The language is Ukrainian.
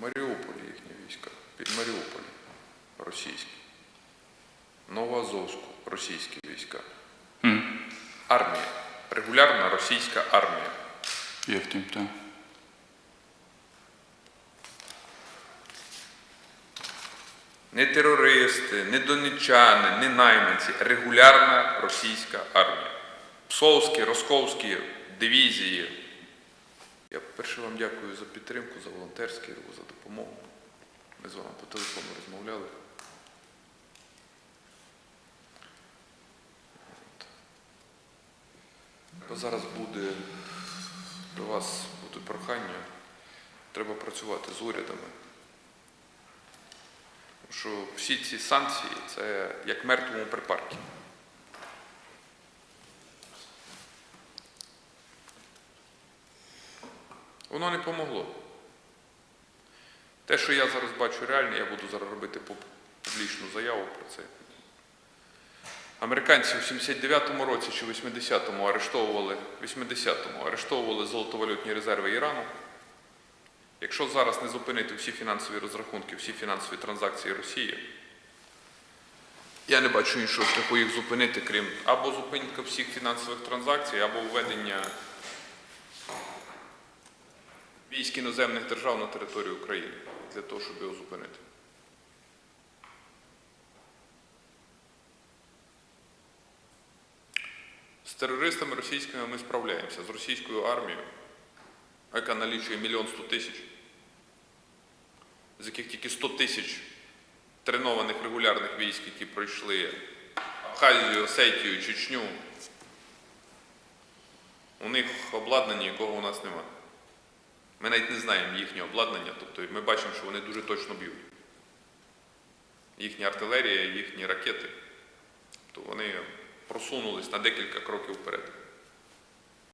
Маріуполі їхні війська. Під Маріуполем російські. Новоазовську російські війська. М. Армія. Регулярна російська армія. Є в тім, так. Не терористи, не донечани, не найманці. Регулярна російська армія. Псовські, росковські дивізії. Я перше вам дякую за підтримку, за волонтерський рух, за допомогу. Ми з вами по телефону розмовляли. Бо зараз буде до вас буде прохання. Треба працювати з урядами. Тому що всі ці санкції це як мертвому припарки. Воно не помогло. Те, що я зараз бачу реально, я буду зараз робити публічну заяву про це. Американці в 79-му році чи 80-му арештовували, 80-му арештовували золотовалютні резерви Ірану. Якщо зараз не зупинити всі фінансові розрахунки, всі фінансові транзакції Росії, я не бачу іншого шляху їх зупинити, крім або зупинка всіх фінансових транзакцій, або введення військ іноземних держав на територію України для того, щоб його зупинити. З терористами російськими ми справляємося, з російською армією, яка налічує мільйон сто тисяч, з яких тільки 100 тисяч тренованих регулярних військ, які пройшли Абхазію, Осетію, Чечню. У них обладнання, якого у нас немає. Ми навіть не знаємо їхнє обладнання, тобто ми бачимо, що вони дуже точно б'ють. Їхня артилерія, їхні ракети. То вони просунулись на декілька кроків вперед.